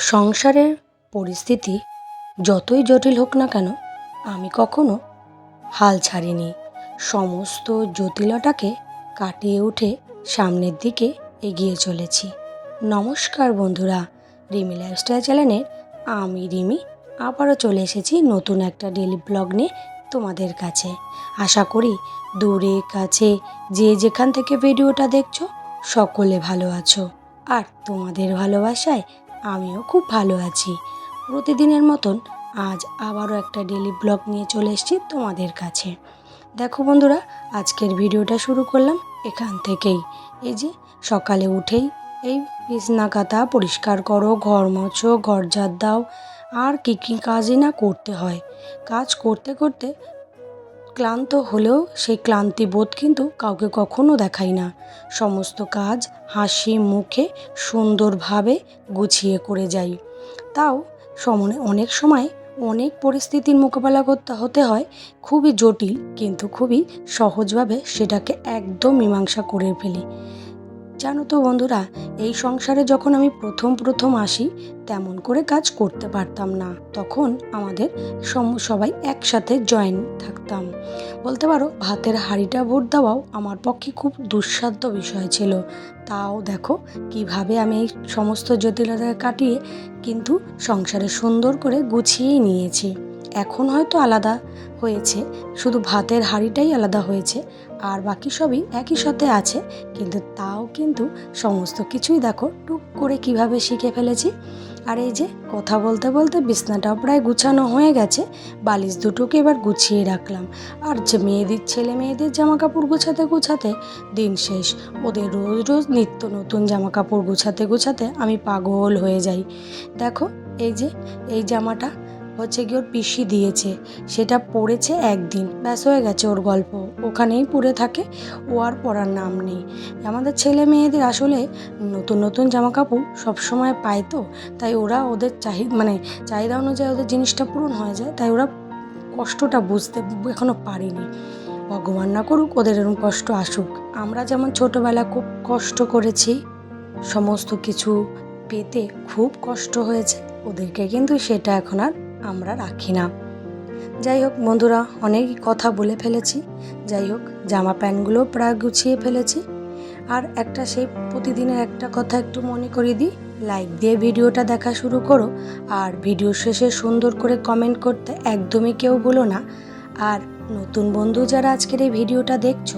সংসারের পরিস্থিতি যতই জটিল হোক না কেন, আমি কখনো হাল ছাড়িনি। সমস্ত জটিলতাকে কাটিয়ে উঠে সামনের দিকে এগিয়ে চলেছি। নমস্কার বন্ধুরা, রিমি লাইফস্টাইল চ্যানেলের আমি রিমি আবারও চলে এসেছি নতুন একটা ডেলি ব্লগ নিয়ে তোমাদের কাছে। আশা করি দূরে, কাছে, যে যেখান থেকে ভিডিওটা দেখছ, সকলে ভালো আছো। আর তোমাদের ভালোবাসায় আমিও খুব ভালো আছি। প্রতিদিনের মতন আজ আবারও একটা ডেলি ব্লগ নিয়ে চলে এসেছি তোমাদের কাছে। দেখো বন্ধুরা, আজকের ভিডিওটা শুরু করলাম এখান থেকেই। এই যে সকালে উঠেই এই বিছনা কাতা পরিষ্কার করো, ঘর মোছো, ঘর ঝাড় দাও, আর কী কী কাজই না করতে হয়। কাজ করতে করতে ক্লান্ত হলেও সেই ক্লান্তি বোধ কিন্তু কাউকে কখনো দেখাই না। সমস্ত কাজ হাসি মুখে সুন্দরভাবে গুছিয়ে করে যাই। তাও সমনে অনেক সময় অনেক পরিস্থিতির মোকাবেলা করতে হতে হয়, খুবই জটিল কিন্তু খুবই সহজভাবে সেটাকে একদম মীমাংসা করে ফেলি। জানো তো বন্ধুরা, এই সংসারে যখন আমি প্রথম প্রথম আসি, তেমন করে কাজ করতে পারতাম না। তখন আমাদের সবাই একসাথে জয়েন থাকতাম। বলতে পারো, ভাতের হাঁড়িটা ভোট দেওয়াও আমার পক্ষে খুব দুঃসাধ্য বিষয় ছিল। তাও দেখো, কীভাবে আমি এই সমস্ত জটিলতা কাটিয়ে কিন্তু সংসারে সুন্দর করে গুছিয়েই নিয়েছি। এখন হয়তো আলাদা হয়েছে। শুধু ভাতের হাঁড়িটাই আলাদা হয়েছে, আর বাকি সবই একই সাথে আছে। কিন্তু তাও কিন্তু সমস্ত কিছুই দেখো টুক করে কীভাবে শিখে ফেলেছি। আর এই যে কথা বলতে বলতে বিছনাটাও প্রায় গুছানো হয়ে গেছে, বালিশ দুটোকে এবার গুছিয়ে রাখলাম। আর যে মেয়েদের, ছেলে মেয়েদের জামা কাপড় গুছাতে গুছাতে দিন শেষ। ওদের রোজ রোজ নিত্য নতুন জামা কাপড় গুছাতে গুছাতে আমি পাগল হয়ে যাই। দেখো এই যে, এই জামাটা হচ্ছে কি ওর পিসি দিয়েছে। সেটা পড়েছে একদিন। ব্যাস, হয়ে গেছে ওর গল্প। ওখানেই পড়ে থাকে, ও আর পড়ার নাম নেই। আমাদের ছেলে মেয়েদের আসলে নতুন নতুন জামা কাপড় সবসময় পায় তো, তাই ওরা ওদের চাহি মানে চাহিদা অনুযায়ী ওদের জিনিসটা পূরণ হয়ে যায়, তাই ওরা কষ্টটা বুঝতে এখনও পারিনি। ভগবান না করুক, ওদের এরকম কষ্ট আসুক। আমরা যেমন ছোটোবেলা খুব কষ্ট করেছি, সমস্ত কিছু পেতে খুব কষ্ট হয়েছে, ওদেরকে কিন্তু সেটা এখন আর আমরা রাখি না। যাই হোক বন্ধুরা অনেক কথা বলে ফেলেছি। যাই হোক জামা প্যান্টগুলো প্রায় গুছিয়ে ফেলেছি। আর একটা সেই প্রতিদিনের একটা কথা একটু মনে করিয়ে দিই। লাইক দিয়ে ভিডিওটা দেখা শুরু করো। আর ভিডিও শেষে সুন্দর করে কমেন্ট করতে একদমই কেউ বলো না। আর নতুন বন্ধু যারা আজকের এই ভিডিওটা দেখছ,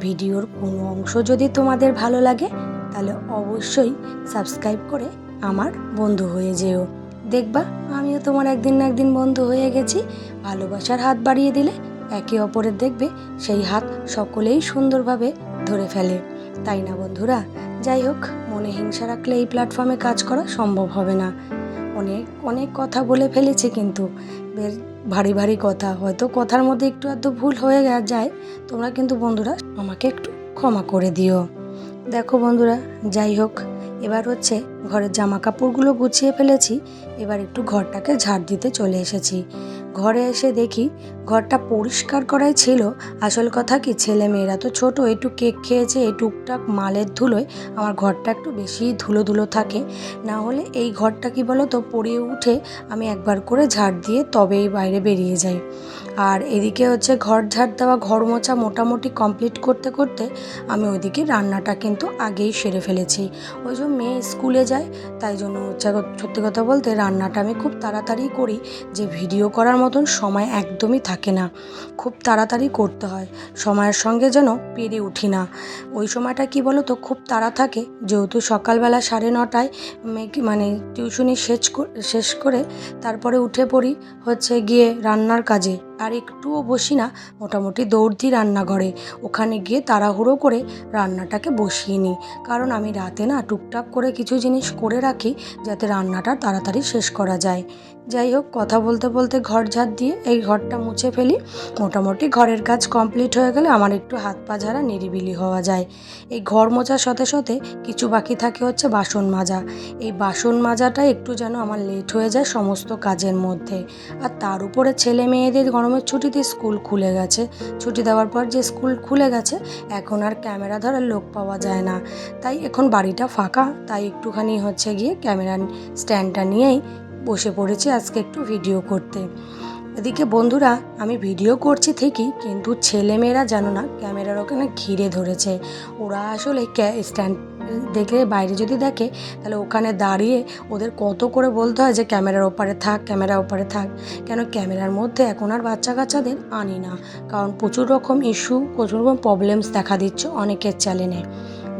ভিডিওর কোনো অংশ যদি তোমাদের ভালো লাগে, তাহলে অবশ্যই সাবস্ক্রাইব করে আমার বন্ধু হয়ে যেও। দেখবা, আমিও তোমার একদিন না একদিন বন্ধু হয়ে গেছি। ভালোবাসার হাত বাড়িয়ে দিলে একে অপরের দেখবে, সেই হাত সকলেই সুন্দরভাবে ধরে ফেলে। তাই না বন্ধুরা? যাই হোক, মনে হিংসা রাখলে এই প্ল্যাটফর্মে কাজ করা সম্ভব হবে না। অনেক অনেক কথা বলে ফেলেছি কিন্তু। বেশ ভারী ভারী কথা। হয়তো কথার মধ্যে একটু আধটু ভুল হয়ে যায়। তোমরা কিন্তু বন্ধুরা আমাকে একটু ক্ষমা করে দিও। দেখো বন্ধুরা, যাই হোক এবার হচ্ছে ঘরের জামা কাপড়গুলো গুছিয়ে ফেলেছি, এবার একটু ঘরটাকে ঝাড় দিতে চলে এসেছি। ঘরে এসে দেখি ঘরটা পরিষ্কার করাই ছিল। আসল কথা কি ছেলে মেয়েরা তো ছোট, একটু কেক খেয়েছে, এই টুকটাক মালের ধুলোয় আমার ঘরটা একটু বেশি ধুলো ধুলো থাকে। না হলে এই ঘরটা কি বলো তো পড়িয়ে উঠে আমি একবার করে ঝাড় দিয়ে তবেই বাইরে বেরিয়ে যাই। আর এদিকে হচ্ছে ঘর ঝাড় দেওয়া, ঘর মোছা মোটামুটি কমপ্লিট করতে করতে আমি ওইদিকে রান্নাটা কিন্তু আগেই সেরে ফেলেছি। ওই জন্য মেয়ে স্কুলে যায়, তাই জন্য হচ্ছে সত্যি কথা বলতে রান্নাটা আমি খুব তাড়াতাড়ি করি, যে ভিডিও করার মতন সময় একদমই থাকে না। খুব তাড়াতাড়ি করতে হয়। সময়ের সঙ্গে যেন পেরে উঠি না। ওই সময়টা কি বলো তো খুব তাড়া থাকে। যেহেতু সকালবেলা সাড়ে নটায় মানে টিউশনি শেষ শেষ করে তারপরে উঠে পড়ি হচ্ছে গিয়ে রান্নার কাজে। আর একটুও বসি না, মোটামুটি দৌড় দিই রান্নাঘরে। ওখানে গিয়ে তাড়াহুড়ো করে রান্নাটাকে বসিয়ে নিই। কারণ আমি রাতে না টুকটাক করে কিছু জিনিস করে রাখি, যাতে রান্নাটা তাড়াতাড়ি শেষ করা যায়। যাই হোক, কথা বলতে বলতে ঘর ঝাড় দিয়ে এই ঘরটা মুছে ফেলি। মোটামুটি ঘরের কাজ কমপ্লিট হয়ে গেলে আমার একটু হাত পা ঝাড়া নিরিবিলি হওয়া যায়। এই ঘর মোছার সাথে সাথে কিছু বাকি থাকে হচ্ছে বাসন মাজা। এই বাসন মাজাটা একটু যেন আমার লেট হয়ে যায় সমস্ত কাজের মধ্যে। আর তার উপরে ছেলে মেয়েদের গরম গরমের ছুটিতে স্কুল খুলে গেছে। ছুটি দেওয়ার পর যে স্কুল খুলে গেছে, এখন আর ক্যামেরা ধরার লোক পাওয়া যায় না। তাই এখন বাড়িটা ফাঁকা, তাই একটুখানি হচ্ছে গিয়ে ক্যামেরা স্ট্যান্ডটা নিয়েই বসে পড়েছি আজকে একটু ভিডিও করতে। এদিকে বন্ধুরা, আমি ভিডিও করছি ঠিকই, কিন্তু ছেলেমেয়েরা জানো না, ক্যামেরার ওখানে ঘিরে ধরেছে। ওরা আসলে স্ট্যান্ড দেখে বাইরে যদি দেখে, তাহলে ওখানে দাঁড়িয়ে ওদের কত করে বলতে হয় যে ক্যামেরার ওপারে থাক, ক্যামেরার ওপারে থাক। কেন ক্যামেরার মধ্যে এখন আর বাচ্চা কাচ্চাদের আনি না। কারণ প্রচুর রকম ইস্যু প্রচুর রকম প্রবলেমস দেখা দিচ্ছে অনেকের চ্যানেলে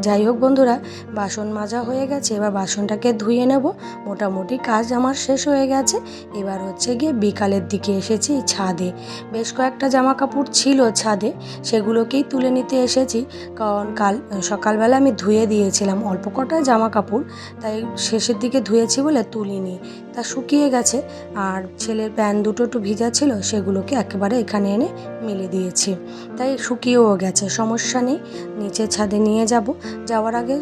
যাই হোক বন্ধুরা, বাসন মাজা হয়ে গেছে, এবার বাসনটাকে ধুয়ে নেব। মোটামুটি কাজ আমার শেষ হয়ে গেছে। এবার হচ্ছে গিয়ে বিকালের দিকে এসেছি ছাদে। বেশ কয়েকটা জামা কাপড় ছিল ছাদে, সেগুলোকেই তুলে নিতে এসেছি। কারণ কাল, সকালবেলা আমি ধুয়ে দিয়েছিলাম অল্প কটা জামা কাপড় তাই শেষের দিকে ধুয়েছি বলে তুলিনি। তা শুকিয়ে গেছে আর ছেলের প্যান্ট দুটো একটু ভিজা ছিল সেগুলোকে একেবারে এখানে এনে মেলে দিয়েছি। তাই শুকিয়েও গেছে, সমস্যা নেই, নিচে ছাদে নিয়ে যাব। যাওয়ার আগে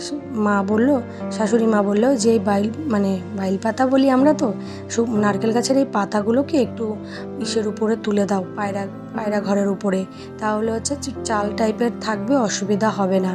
মা বলল, শাশুড়ি মা বলল যে বাইল মানে বাইল পাতা বলি আমরা তো নারকেল গাছের এই পাতাগুলোকে একটু ইসের উপরে তুলে দাও, পায়রা পায়রা ঘরের উপরে। তাহলে হচ্ছে চাল টাইপের থাকবে, অসুবিধা হবে না।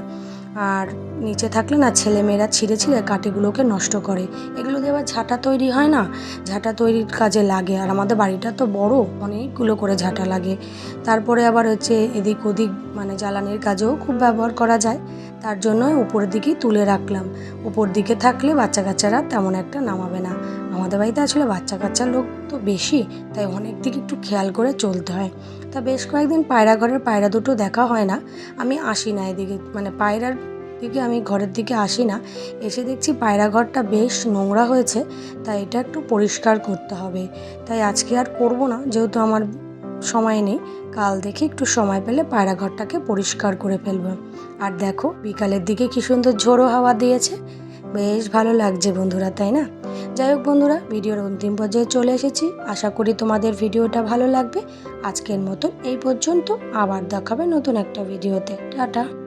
আর নিচে থাকলে না ছেলেমেয়েরা ছিঁড়ে ছিঁড়ে কাটিগুলোকে নষ্ট করে। এগুলো দিয়ে আবার ঝাঁটা তৈরি হয় না? ঝাঁটা তৈরির কাজে লাগে। আর আমাদের বাড়িটা তো বড়, অনেকগুলো করে ঝাঁটা লাগে। তারপরে আবার হচ্ছে এদিক ওদিক মানে জ্বালানির কাজেও খুব ব্যবহার করা যায়। তার জন্য উপরের দিকেই তুলে রাখলাম। উপর দিকে থাকলে বাচ্চা কাচ্চারা তেমন একটা নামাবে না। আমাদের বাড়িতে আসলে বাচ্চা কাচ্চার লোক তো বেশি, তাই অনেক দিকে একটু খেয়াল করে চলতে হয়। তা বেশ কয়েকদিন পায়রা ঘরের পায়রা দুটো দেখা হয় না। আমি আসি না এদিকে মানে পায়রার দিকে আমি ঘরের দিকে আসি না। এসে দেখছি পায়রা ঘরটা বেশ নোংরা হয়েছে, তাই এটা একটু পরিষ্কার করতে হবে। তাই আজকে আর করব না, যেহেতু আমার সময় নেই। কাল দেখে একটু সময় পেলে পায়রাঘরটাকে পরিষ্কার করে ফেলব। আর দেখো, বিকালের দিকে কি সুন্দর ঝোড়ো হাওয়া দিয়েছে। বেশ ভালো লাগছে বন্ধুরা, তাই না? যাই হোক বন্ধুরা, ভিডিওর অন্তিম পর্যায়ে চলে এসেছি। আশা করি তোমাদের ভিডিওটা ভালো লাগবে। আজকের মতন এই পর্যন্ত, আবার দেখাবে নতুন একটা ভিডিওতে। টাটা।